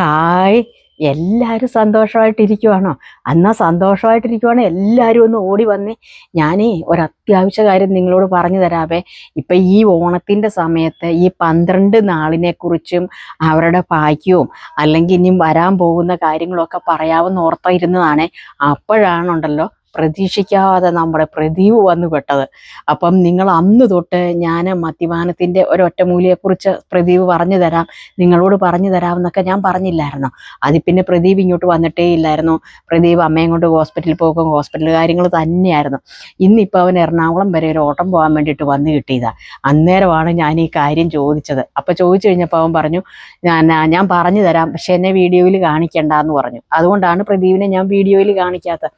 Hi. എല്ലാവരും സന്തോഷമായിട്ടിരിക്കുവാണോ? അന്നാ സന്തോഷമായിട്ടിരിക്കുവാണോ? എല്ലാവരും ഒന്ന് ഓടി വന്നേ. ഞാനേ ഒരു അത്യാവശ്യ കാര്യം നിങ്ങളോട് പറഞ്ഞു തരാവേ. ഇപ്പം ഈ ഓണത്തിന്റെ സമയത്ത് ഈ പന്ത്രണ്ട് നാളിനെക്കുറിച്ചും അവരുടെ ഭാഗ്യവും അല്ലെങ്കിൽ ഇനിയും വരാൻ പോകുന്ന കാര്യങ്ങളൊക്കെ പറയാമെന്ന് ഓർത്തിരുന്നതാണേ. അപ്പോഴാണുണ്ടല്ലോ പ്രതീക്ഷിക്കാതെ നമ്മുടെ പ്രദീപ് വന്നു പെട്ടത്. അപ്പം നിങ്ങൾ അന്ന് തൊട്ട് ഞാൻ മദ്യപാനത്തിന്റെ ഒരൊറ്റമൂലിയെക്കുറിച്ച് പ്രദീപ് പറഞ്ഞു തരാം നിങ്ങളോട് പറഞ്ഞു തരാമെന്നൊക്കെ ഞാൻ പറഞ്ഞില്ലായിരുന്നു? അതിൽ പിന്നെ പ്രദീപ് ഇങ്ങോട്ട് വന്നിട്ടേ ഇല്ലായിരുന്നു. പ്രദീപ് അമ്മയും കൊണ്ട് ഹോസ്പിറ്റലിൽ പോകും ഹോസ്പിറ്റൽ കാര്യങ്ങൾ തന്നെയായിരുന്നു. ഇന്നിപ്പോൾ അവൻ എറണാകുളം വരെ ഒരു ഓട്ടം പോകാൻ വേണ്ടിയിട്ട് വന്നു കിട്ടിയതാ. അന്നേരമാണ് ഞാൻ ഈ കാര്യം ചോദിച്ചത്. അപ്പോൾ ചോദിച്ചു കഴിഞ്ഞപ്പോൾ അവൻ പറഞ്ഞു ഞാൻ ഞാൻ പറഞ്ഞു തരാം പക്ഷെ എന്നെ വീഡിയോയിൽ കാണിക്കണ്ട എന്ന് പറഞ്ഞു. അതുകൊണ്ടാണ് പ്രദീപിനെ ഞാൻ വീഡിയോയിൽ കാണിക്കാത്തത്.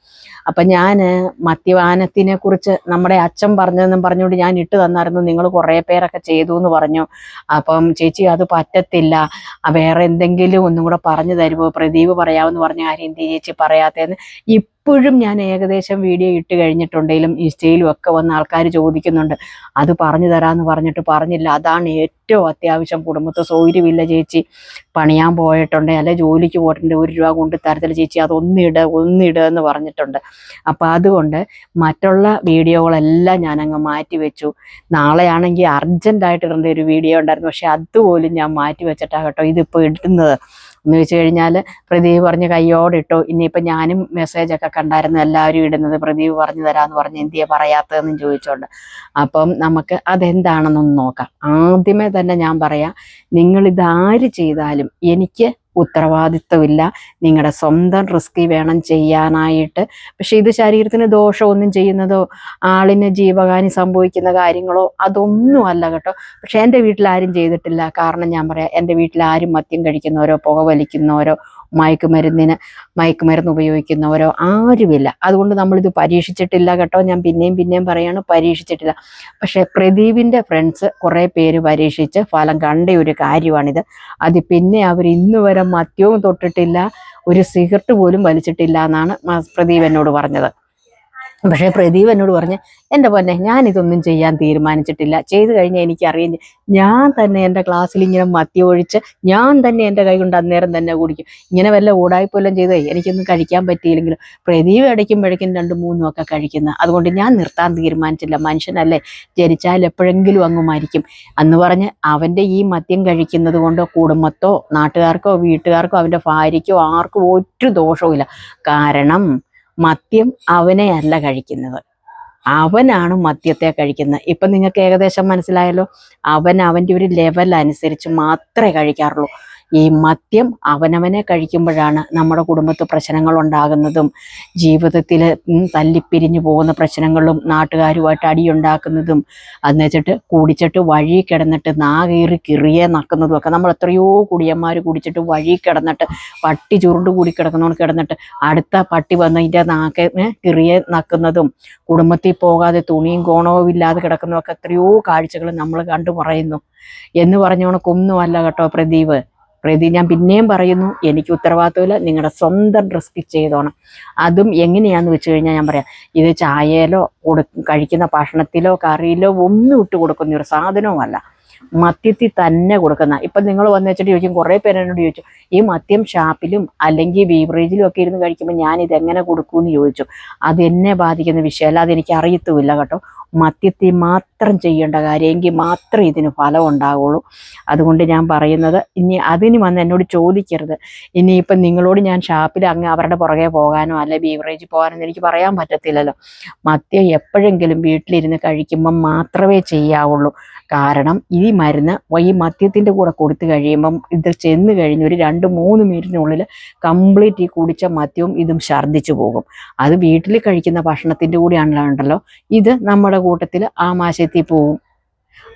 അപ്പം ഞാൻ മദ്യപാനത്തിനെ കുറിച്ച് നമ്മുടെ അച്ഛൻ പറഞ്ഞതെന്നും പറഞ്ഞുകൊണ്ട് ഞാൻ ഇട്ട് തന്നായിരുന്നു. നിങ്ങൾ കുറേ പേരൊക്കെ ചെയ്തു എന്ന് പറഞ്ഞു. അപ്പം ചേച്ചി അത് പറ്റത്തില്ല. വേറെ എന്തെങ്കിലും ഒന്നും കൂടെ പറഞ്ഞു തരുമോ? പ്രദീപ് പറയാമെന്ന് പറഞ്ഞ കാര്യം ചേച്ചി ചേച്ചി പറയാത്തതെന്ന്? ഇപ്പോഴും ഞാൻ ഏകദേശം വീഡിയോ ഇട്ട് കഴിഞ്ഞിട്ടുണ്ടെങ്കിലും ഇൻസ്റ്റയിലും ഒക്കെ വന്ന് ആൾക്കാർ ചോദിക്കുന്നുണ്ട് അത് പറഞ്ഞു തരാമെന്ന് പറഞ്ഞിട്ട് പറഞ്ഞില്ല. അതാണ് ഏറ്റവും അത്യാവശ്യം കുടുംബത്തെ സൗകര്യമില്ല ചേച്ചി. പണിയാൻ പോയിട്ടുണ്ട്. അല്ലെ ജോലിക്ക് പോയിട്ടുണ്ട്. ഒരു രൂപ കൊണ്ട് തരത്തില്ല ചേച്ചി. അതൊന്നിട ഒന്നിട എന്ന് പറഞ്ഞിട്ടുണ്ട്. അപ്പം അതുകൊണ്ട് മറ്റുള്ള വീഡിയോകളെല്ലാം ഞാൻ അങ്ങ് മാറ്റി വെച്ചു നാളെയാണെങ്കിൽ അർജന്റായിട്ട് ഇടേണ്ട ഒരു വീഡിയോ ഉണ്ടായിരുന്നു. പക്ഷെ അതുപോലും ഞാൻ മാറ്റി വെച്ചിട്ടാണ് കേട്ടോ ഇതിപ്പോൾ ഇടുന്നത്. എന്ന് വെച്ച് കഴിഞ്ഞാൽ പ്രദീപ് പറഞ്ഞ് കയ്യോടിട്ടോ. ഇനിയിപ്പോൾ ഞാനും മെസ്സേജൊക്കെ കണ്ടായിരുന്നു എല്ലാവരും ഇടുന്നത് പ്രദീപ് പറഞ്ഞു തരാമെന്ന് പറഞ്ഞ് എന്തിയെ പറയാത്തതെന്നും ചോദിച്ചോണ്ട്. അപ്പം നമുക്ക് അതെന്താണെന്നൊന്ന് നോക്കാം. ആദ്യമേ തന്നെ ഞാൻ പറയാം നിങ്ങളിതാര് ചെയ്താലും എനിക്ക് ഉത്തരവാദിത്വമില്ല. നിങ്ങളുടെ സ്വന്തം റിസ്കി വേണം ചെയ്യാനായിട്ട്. പക്ഷെ ഇത് ശരീരത്തിന് ദോഷമൊന്നും ചെയ്യുന്നതോ ആളിന് ജീവഹാനി സംഭവിക്കുന്ന കാര്യങ്ങളോ അതൊന്നും അല്ല കേട്ടോ. പക്ഷെ എന്റെ വീട്ടിൽ ആരും ചെയ്തിട്ടില്ല. കാരണം ഞാൻ പറയാം എന്റെ വീട്ടിൽ ആരും മദ്യം കഴിക്കുന്നവരോ പുക വലിക്കുന്നവരോ മയക്കുമരുന്നിന് മയക്കുമരുന്ന് ഉപയോഗിക്കുന്നവരോ ആരുമില്ല. അതുകൊണ്ട് നമ്മളിത് പരീക്ഷിച്ചിട്ടില്ല കേട്ടോ. ഞാൻ പിന്നെയും പിന്നെയും പറയാണ് പരീക്ഷിച്ചിട്ടില്ല. പക്ഷേ പ്രദീപിന്റെ ഫ്രണ്ട്സ് കുറേ പേര് പരീക്ഷിച്ച് ഫലം കണ്ട ഒരു കാര്യമാണിത്. അത് പിന്നെ അവർ ഇന്ന് വരെ മദ്യവും തൊട്ടിട്ടില്ല ഒരു സിഗരറ്റ് പോലും വലിച്ചിട്ടില്ല എന്നാണ് പ്രദീപ് എന്നോട് പറഞ്ഞത്. പക്ഷേ പ്രദീപ് എന്നോട് പറഞ്ഞ് എന്റെ പൊന്നെ ഞാനിതൊന്നും ചെയ്യാൻ തീരുമാനിച്ചിട്ടില്ല. ചെയ്തു കഴിഞ്ഞാൽ എനിക്കറിയാം ഞാൻ തന്നെ എന്റെ ക്ലാസ്സിൽ ഇങ്ങനെ മത്തി ഒഴിച്ച് ഞാൻ തന്നെ എന്റെ കൈ കൊണ്ട് അന്നേരം തന്നെ കുടിക്കും. ഇങ്ങനെ വല്ല ഓടായ്പോലും ചെയ്തേ എനിക്കൊന്നും കഴിക്കാൻ പറ്റിയില്ലെങ്കിലും പ്രദീപ് അടയ്ക്കുമ്പോഴേക്കും രണ്ടും മൂന്നും ഒക്കെ കഴിക്കുന്നത് അതുകൊണ്ട് ഞാൻ നിർത്താൻ തീരുമാനിച്ചില്ല. മനുഷ്യനല്ലേ? ജനിച്ചാൽ എപ്പോഴെങ്കിലും അങ്ങ് മരിക്കും. അന്ന് പറഞ്ഞ് അവന്റെ ഈ മദ്യം കഴിക്കുന്നത് കൊണ്ട് കുടുംബത്തോ നാട്ടുകാർക്കോ വീട്ടുകാർക്കോ അവന്റെ ഭാര്യയ്ക്കോ ആർക്കും ഒരു ദോഷവും കാരണം മദ്യം അവനെ അല്ല കഴിക്കുന്നത്. അവനാണ് മദ്യത്തെ കഴിക്കുന്നത്. ഇപ്പം നിങ്ങൾക്ക് ഏകദേശം മനസ്സിലായല്ലോ? അവൻ അവന്റെ ഒരു ലെവൽ അനുസരിച്ച് മാത്രമേ കഴിക്കാറുള്ളൂ. ഈ മദ്യം അവനവനെ കഴിക്കുമ്പോഴാണ് നമ്മുടെ കുടുംബത്ത് പ്രശ്നങ്ങൾ ഉണ്ടാകുന്നതും ജീവിതത്തിൽ തല്ലിപ്പിരിഞ്ഞു പോകുന്ന പ്രശ്നങ്ങളും നാട്ടുകാരുമായിട്ട് അടിയുണ്ടാക്കുന്നതും അതെന്ന് വെച്ചിട്ട് കുടിച്ചിട്ട് വഴി കിടന്നിട്ട് നാകേറി കിറിയെ നക്കുന്നതും ഒക്കെ നമ്മൾ എത്രയോ കുടിയന്മാർ കുടിച്ചിട്ട് വഴി കിടന്നിട്ട് പട്ടി ചുരുണ്ട് കൂടി കിടക്കുന്നവണ് കിടന്നിട്ട് അടുത്ത പട്ടി വന്നതിന്റെ നാക്ക് കിറിയെ നക്കുന്നതും കുടുംബത്തിൽ പോകാതെ തുണിയും കോണവും ഇല്ലാതെ കിടക്കുന്നതൊക്കെ എത്രയോ കാഴ്ചകൾ നമ്മൾ കണ്ടു പറയുന്നു. എന്ന് പറഞ്ഞോണക്കൊന്നുമല്ല കേട്ടോ പ്രദീപ്. പ്രദീപ് ഞാൻ പിന്നെയും പറയുന്നു എനിക്ക് ഉത്തരവാദിത്തമില്ല നിങ്ങളുടെ സ്വന്തം റിസ്ക് ചെയ്തോണം അതും എങ്ങനെയാണെന്ന് വെച്ച് കഴിഞ്ഞാൽ ഞാൻ പറയാം. ഇത് ചായയിലോ കൊടു കഴിക്കുന്ന ഭക്ഷണത്തിലോ കറിയിലോ ഒന്നും ഇട്ട് കൊടുക്കുന്ന ഒരു സാധനവുമല്ല. മദ്യത്തിൽ തന്നെ കൊടുക്കുന്ന. ഇപ്പം നിങ്ങൾ വന്ന് വെച്ചിട്ട് ചോദിക്കും കുറേ പേരെന്നോട് ചോദിച്ചു ഈ മദ്യം ഷാപ്പിലും അല്ലെങ്കിൽ ബീവറേജിലും ഒക്കെ ഇരുന്ന് കഴിക്കുമ്പോൾ ഞാൻ ഇതെങ്ങനെ കൊടുക്കുമെന്ന് ചോദിച്ചു. അത് എന്നെ ബാധിക്കുന്ന വിഷയമല്ല അതെനിക്ക് അറിയത്തുമില്ല കേട്ടോ. മദ്യത്തിൽ മാത്രം ചെയ്യേണ്ട കാര്യം എങ്കിൽ മാത്രമേ ഇതിന് ഫലം ഉണ്ടാവുള്ളൂ. അതുകൊണ്ട് ഞാൻ പറയുന്നത് ഇനി അതിന് വന്ന് എന്നോട് ചോദിക്കരുത്. ഇനിയിപ്പം നിങ്ങളോട് ഞാൻ ഷാപ്പിൽ അങ്ങ് അവരുടെ പുറകെ പോകാനോ അല്ലെ ബീവറേജ് പോകാനോ എനിക്ക് പറയാൻ പറ്റത്തില്ലല്ലോ. മദ്യം എപ്പോഴെങ്കിലും വീട്ടിലിരുന്ന് കഴിക്കുമ്പം മാത്രമേ ചെയ്യാവുള്ളൂ. കാരണം ഈ മരുന്ന് ഈ മദ്യത്തിന്റെ കൂടെ കൊടുത്തു കഴിയുമ്പം ഇത് ചെന്ന് കഴിഞ്ഞ് ഒരു രണ്ട് മൂന്ന് മിനിറ്റിനുള്ളിൽ കംപ്ലീറ്റ് ഈ കുടിച്ച മദ്യവും ഇതും ഛർദ്ദിച്ചു പോകും. അത് വീട്ടിൽ കഴിക്കുന്ന ഭക്ഷണത്തിന്റെ കൂടെയാണല്ലോ ഇത് നമ്മുടെ കൂട്ടത്തിൽ ആമാശയത്തിൽ പോകും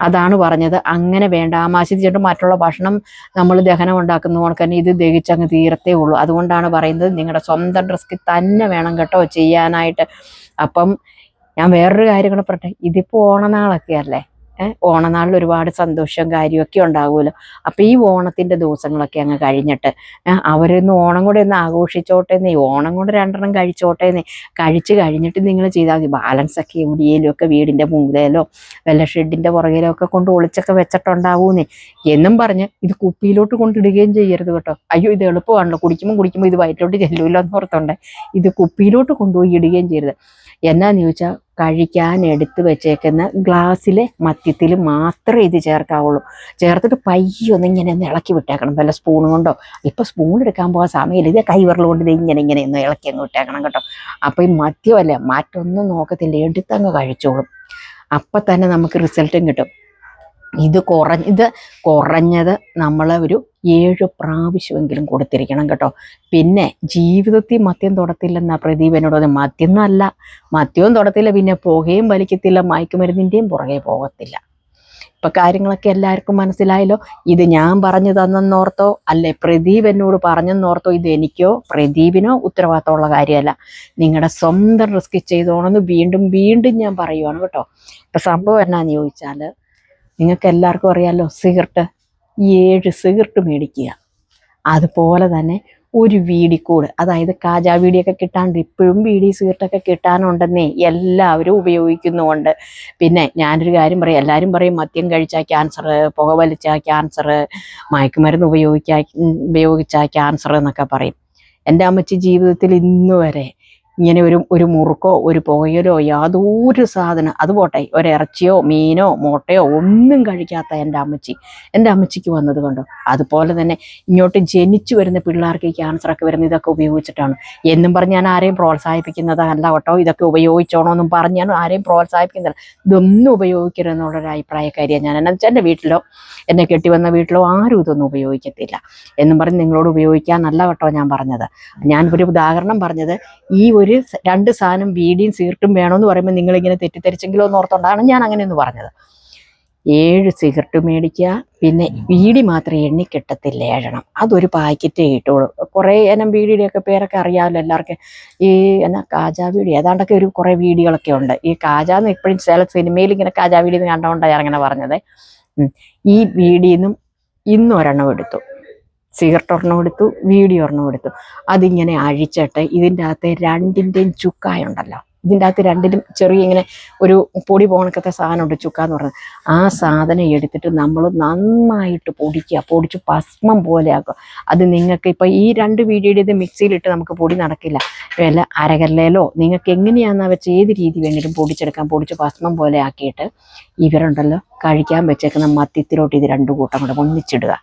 അതാണ് പറഞ്ഞത്. അങ്ങനെ വേണ്ട. ആമാശയത്തിൽ ചെന്നിട്ട് മറ്റുള്ള ഭക്ഷണം നമ്മൾ ദഹനം ഉണ്ടാക്കുന്ന കണക്ക് തന്നെ ഇത് ദഹിച്ചങ്ങ് തീരത്തേ ഉള്ളൂ. അതുകൊണ്ടാണ് പറയുന്നത് നിങ്ങളുടെ സ്വന്തം റിസ്ക് തന്നെ വേണം കേട്ടോ ചെയ്യാനായിട്ട്. അപ്പം ഞാൻ വേറൊരു കാര്യം കൂടെ പറട്ടെ ഇതിപ്പോൾ ഓണനാളൊക്കെ അല്ലേ? ഓണനാളിൽ ഒരുപാട് സന്തോഷവും കാര്യമൊക്കെ ഉണ്ടാകുമല്ലോ അപ്പോൾ ഈ ഓണത്തിന്റെ ദിവസങ്ങളൊക്കെ അങ്ങ് കഴിഞ്ഞിട്ട് അവരൊന്ന് ഓണം കൂടെ ഒന്ന് ആഘോഷിച്ചോട്ടെ ഓണം കൊണ്ട് രണ്ടെണ്ണം കഴിച്ചോട്ടെ എന്നേ കഴിച്ച് കഴിഞ്ഞിട്ട് നിങ്ങൾ ചെയ്താൽ മതി. ബാലൻസ് ഒക്കെ എവിടെയെങ്കിലും ഒക്കെ വീടിന്റെ മൂലയിലോ വല്ല ഷെഡിന്റെ പുറകിലോ ഒക്കെ കൊണ്ട് ഒളിച്ചൊക്കെ വെച്ചിട്ടുണ്ടാവൂന്നേ. എന്നും പറഞ്ഞ് ഇത് കുപ്പിയിലോട്ട് കൊണ്ടിടുകയും ചെയ്യരുത് കേട്ടോ. അയ്യോ ഇത് എളുപ്പമാണല്ലോ. കുടിക്കുമ്പോൾ കുടിക്കുമ്പോൾ ഇത് വയറ്റിലോട്ട് ചെല്ലൂല്ലോ എന്ന് ഓർത്തുണ്ടേ. ഇത് കുപ്പിയിലോട്ട് കൊണ്ടുപോയി ഇടുകയും ചെയ്യരുത്. എന്നാന്ന് ചോദിച്ചാൽ കഴിക്കാൻ എടുത്ത് വെച്ചേക്കുന്ന ഗ്ലാസ്സിലെ മത്യത്തിൽ മാത്രമേ ഇത് ചേർക്കാവുള്ളൂ. ചേർത്തിട്ട് പയ്യെ ഒന്ന് ഇങ്ങനെ ഒന്ന് ഇളക്കി വിട്ടേക്കണം. വല്ല സ്പൂൺ കൊണ്ടോ? ഇപ്പോൾ സ്പൂൺ എടുക്കാൻ പോകാൻ സമയമില്ല. ഇത് കൈവരൽ കൊണ്ട് ഇങ്ങനെ ഇങ്ങനെ ഒന്ന് ഇളക്കി അങ്ങ് വിട്ടേക്കണം കേട്ടോ. അപ്പോൾ ഈ മദ്യമല്ല? മറ്റൊന്നും നോക്കത്തില്ല. എടുത്തങ്ങ് കഴിച്ചോളും. അപ്പം തന്നെ നമുക്ക് റിസൾട്ടും കിട്ടും. ഇത് കുറഞ്ഞ ഇത് കുറഞ്ഞത് നമ്മൾ ഒരു ഏഴ് പ്രാവശ്യമെങ്കിലും കൊടുത്തിരിക്കണം കേട്ടോ. പിന്നെ ജീവിതത്തിൽ മദ്യം തൊടത്തില്ലെന്നാ പ്രദീപ് എന്നോട് പറഞ്ഞു മദ്യം എന്നല്ല മദ്യവും തൊടത്തില്ല പിന്നെ പുകയും വലിക്കത്തില്ല മയക്കുമരുന്നിന്റെയും പുറകെ പോകത്തില്ല. ഇപ്പം കാര്യങ്ങളൊക്കെ എല്ലാവർക്കും മനസ്സിലായല്ലോ. ഇത് ഞാൻ പറഞ്ഞു തന്നെന്നോർത്തോ അല്ലെ പ്രദീപ് എന്നോട് പറഞ്ഞെന്നോർത്തോ ഇത് എനിക്കോ പ്രദീപിനോ ഉത്തരവാദിത്തമുള്ള കാര്യമല്ല. നിങ്ങളുടെ സ്വന്തം റിസ്ക് ചെയ്തോണമെന്ന് വീണ്ടും വീണ്ടും ഞാൻ പറയുവാണ് കേട്ടോ. ഇപ്പം സംഭവം എന്നാന്ന് ചോദിച്ചാൽ നിങ്ങൾക്ക് എല്ലാവർക്കും അറിയാലോ സിഗരറ്റ് ഏഴ് സിഗരറ്റ് മേടിക്കുക. അതുപോലെ തന്നെ ഒരു വീടിക്കൂട് അതായത് കാജാ വീടിയൊക്കെ കിട്ടാണ്ട് ഇപ്പോഴും വീടി സിഗരറ്റൊക്കെ കിട്ടാനുണ്ടെന്നേ എല്ലാവരും ഉപയോഗിക്കുന്നുമുണ്ട്. പിന്നെ ഞാനൊരു കാര്യം പറയും എല്ലാവരും പറയും മദ്യം കഴിച്ചാൽ ക്യാൻസർ പുക വലിച്ചാൽ ക്യാൻസർ മയക്കുമരുന്ന് ഉപയോഗിക്കാൻ ഉപയോഗിച്ചാൽ ക്യാൻസർ എന്നൊക്കെ പറയും. എന്റെ അമ്മച്ചി ജീവിതത്തിൽ ഇന്ന് വരെ ഇങ്ങനെ ഒരു ഒരു മുറുക്കോ ഒരു പുകയിലോ യാതൊരു സാധനം അത് പോട്ടെ ഒരിറച്ചിയോ മീനോ മുട്ടയോ ഒന്നും കഴിക്കാത്ത എന്റെ അമ്മച്ചി. എന്റെ അമ്മച്ചിക്ക് വന്നത് കണ്ടോ? അതുപോലെ തന്നെ ഇങ്ങോട്ട് ജനിച്ചു വരുന്ന പിള്ളേർക്ക് ഈ ക്യാൻസറൊക്കെ വരുന്ന ഇതൊക്കെ ഉപയോഗിച്ചിട്ടാണ്. എന്നും പറഞ്ഞ് ഞാൻ ആരെയും പ്രോത്സാഹിപ്പിക്കുന്നതല്ല കേട്ടോ. ഇതൊക്കെ ഉപയോഗിച്ചോണോ എന്നും പറഞ്ഞ് ഞാൻ ആരെയും പ്രോത്സാഹിപ്പിക്കുന്നില്ല ഇതൊന്നും ഉപയോഗിക്കരുതെന്നുള്ളൊരു അഭിപ്രായക്കാരിയാണ് ഞാൻ. എന്നു വെച്ചാൽ എന്റെ വീട്ടിലോ എന്നെ കെട്ടി വന്ന വീട്ടിലോ ആരും ഇതൊന്നും ഉപയോഗിക്കത്തില്ല. എന്നും പറഞ്ഞ് നിങ്ങളോട് ഉപയോഗിക്കാനല്ല കേട്ടോ ഞാൻ പറഞ്ഞത്. ഞാൻ ഒരു ഉദാഹരണം പറഞ്ഞത്. ഈ ഒരു രണ്ട് സാധനം വീടിയും സിഗരറ്റും വേണമെന്ന് പറയുമ്പോൾ നിങ്ങൾ നിങ്ങളിങ്ങനെ തെറ്റിദ്ധരിച്ചെങ്കിലോ എന്ന് ഓർത്തോണ്ടാണ് ഞാൻ അങ്ങനെയൊന്ന് പറഞ്ഞത്. ഏഴ് സിഗരറ്റ് മേടിക്കുക പിന്നെ വീടി മാത്രം എണ്ണി കിട്ടത്തില്ല ഏഴെണ്ണം അതൊരു പാക്കറ്റ് കിട്ടുള്ളൂ കുറേ ഇനം ബീഡിയുടെയൊക്കെ പേരൊക്കെ അറിയാമല്ലോ എല്ലാവർക്കും. ഈ എന്നാ കാജാ ബീഡി ഏതാണ്ടൊക്കെ ഒരു കുറേ വീഡിയോകളൊക്കെ ഉണ്ട്. ഈ കാജാന്ന് ഇപ്പോഴും ചില സിനിമയിൽ ഇങ്ങനെ കാജാ വീടി എന്ന് കണ്ടുകൊണ്ടാണ് ഞാൻ അങ്ങനെ പറഞ്ഞത് ഈ ബീഡിയിൽ നിന്നും ഇന്ന് ഒരെണ്ണം എടുത്തു. സിഗരറ്റ് ഒരെണ്ണം എടുത്തു വീഡിയോ ഒരെണ്ണം എടുത്തു. അതിങ്ങനെ അഴിച്ചിട്ട് ഇതിന്റെ അകത്ത് രണ്ടിന്റെയും ചുക്കായുണ്ടല്ലോ. ഇതിന്റെ അകത്ത് രണ്ടിലും ചെറിയ ഇങ്ങനെ ഒരു പൊടി പോണക്കത്തെ സാധനമുണ്ട് ചുക്ക എന്ന് പറഞ്ഞത്. ആ സാധനം എടുത്തിട്ട് നമ്മൾ നന്നായിട്ട് പൊടിക്കുക. പൊടിച്ച് ഭസ്മം പോലെ ആക്കുക. അത് നിങ്ങൾക്ക് ഇപ്പോൾ ഈ രണ്ട് വീഡിയോയുടെ ഇത് മിക്സിയിലിട്ട് നമുക്ക് പൊടി നടക്കില്ല. വല്ല അരകല്ലേലോ നിങ്ങൾക്ക് എങ്ങനെയാണെന്ന് വെച്ച് ഏത് രീതി വേണമെങ്കിലും പൊടിച്ചെടുക്കാം. പൊടിച്ച് ഭസ്മം പോലെ ആക്കിയിട്ട് ഇവരുണ്ടല്ലോ കഴിക്കാൻ വെച്ചേക്കുന്ന മത്തിത്തിലോട്ട് ഇത് രണ്ടു കൂട്ടം കൂടെ ഒന്നിച്ചിടുക.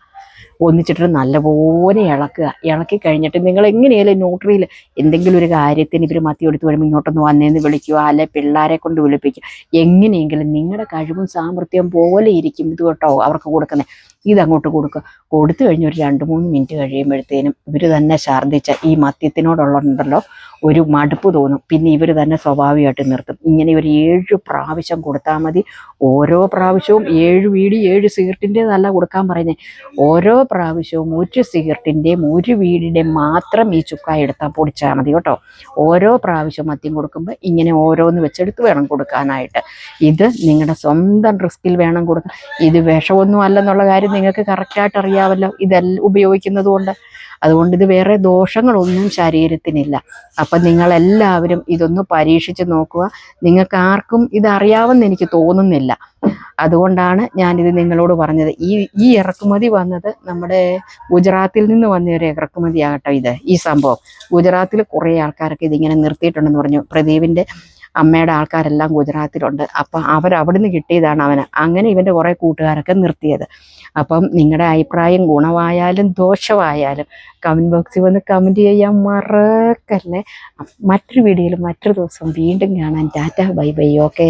ഒന്നിച്ചിട്ട് നല്ലപോലെ ഇളക്കുക. ഇളക്കി കഴിഞ്ഞിട്ട് നിങ്ങൾ എങ്ങനെയാലും ന്യൂട്രിയിൽ എന്തെങ്കിലും ഒരു കാര്യത്തിന് ഇവർ മത്തി എടുത്ത് വരുമ്പോൾ ഇങ്ങോട്ടൊന്ന് വന്നേന്ന് വിളിക്കുക അല്ലെ പിള്ളേരെ കൊണ്ട് വിളിപ്പിക്കുക. എങ്ങനെയെങ്കിലും നിങ്ങളുടെ കഴിവും സാമർഥ്യം പോലെ ഇരിക്കും ഇത് കേട്ടോ അവർക്ക് കൊടുക്കുന്നത് ഇതങ്ങോട്ട് കൊടുക്കുക. കൊടുത്തു കഴിഞ്ഞ ഒരു രണ്ട് മൂന്ന് മിനിറ്റ് കഴിയുമ്പോഴത്തേനും ഇവർ തന്നെ ഛർദ്ദിച്ച ഈ മദ്യത്തിനോടുള്ളതുണ്ടല്ലോ ഒരു മടുപ്പ് തോന്നും. പിന്നെ ഇവർ തന്നെ സ്വാഭാവികമായിട്ട് നിർത്തും. ഇങ്ങനെ ഒരു ഏഴ് പ്രാവശ്യം കൊടുത്താൽ മതി. ഓരോ പ്രാവശ്യവും ഏഴ് വീടി ഏഴ് സിഗരറ്റിന്റെതല്ല കൊടുക്കാൻ പറയുന്നത് ഓരോ പ്രാവശ്യവും ഒരു സിഗരറ്റിന്റെയും ഒരു വീടിന്റെയും മാത്രം ഈ ചുക്ക എടുത്താൽ പൊടിച്ചാൽ മതി കേട്ടോ. ഓരോ പ്രാവശ്യം മദ്യം കൊടുക്കുമ്പോൾ ഇങ്ങനെ ഓരോന്ന് വെച്ചെടുത്ത് വേണം കൊടുക്കാനായിട്ട്. ഇത് നിങ്ങളുടെ സ്വന്തം റിസ്കിൽ വേണം കൊടുക്കാൻ. ഇത് വിഷമൊന്നും അല്ലെന്നുള്ള കാര്യം നിങ്ങൾക്ക് കറക്റ്റായിട്ട് അറിയാമല്ലോ. ഇതെല്ലാം ഉപയോഗിക്കുന്നത് കൊണ്ട് അതുകൊണ്ട് ഇത് വേറെ ദോഷങ്ങളൊന്നും ശരീരത്തിനില്ല. അപ്പം നിങ്ങളെല്ലാവരും ഇതൊന്ന് പരീക്ഷിച്ച് നോക്കുക. നിങ്ങൾക്ക് ആർക്കും ഇത് അറിയാമെന്ന് എനിക്ക് തോന്നുന്നില്ല. അതുകൊണ്ടാണ് ഞാനിത് നിങ്ങളോട് പറഞ്ഞത്. ഈ ഈ ഇറക്കുമതി വന്നത് നമ്മുടെ ഗുജറാത്തിൽ നിന്ന് വന്ന ഒരു ഇറക്കുമതിയാകട്ടോ ഇത് ഈ സംഭവം. ഗുജറാത്തിൽ കുറേ ആൾക്കാരൊക്കെ ഇതിങ്ങനെ നിർത്തിയിട്ടുണ്ടെന്ന് പറഞ്ഞു. പ്രദീപിന്റെ അമ്മയുടെ ആൾക്കാരെല്ലാം ഗുജറാത്തിലുണ്ട്. അപ്പം അവിടുന്ന് കിട്ടിയതാണ് അവന്. അങ്ങനെ ഇവന്റെ കുറേ കൂട്ടുകാരൊക്കെ നിർത്തിയത്. അപ്പം നിങ്ങളുടെ അഭിപ്രായം ഗുണമായാലും ദോഷമായാലും കമന്റ് ബോക്സിൽ വന്ന് കമന്റ് ചെയ്യാൻ മറക്കല്ലേ. മറ്റൊരു വീഡിയോയിൽ മറ്റൊരു ദിവസം വീണ്ടും കാണാൻ ടാറ്റ ബൈ ബൈ ഓക്കെ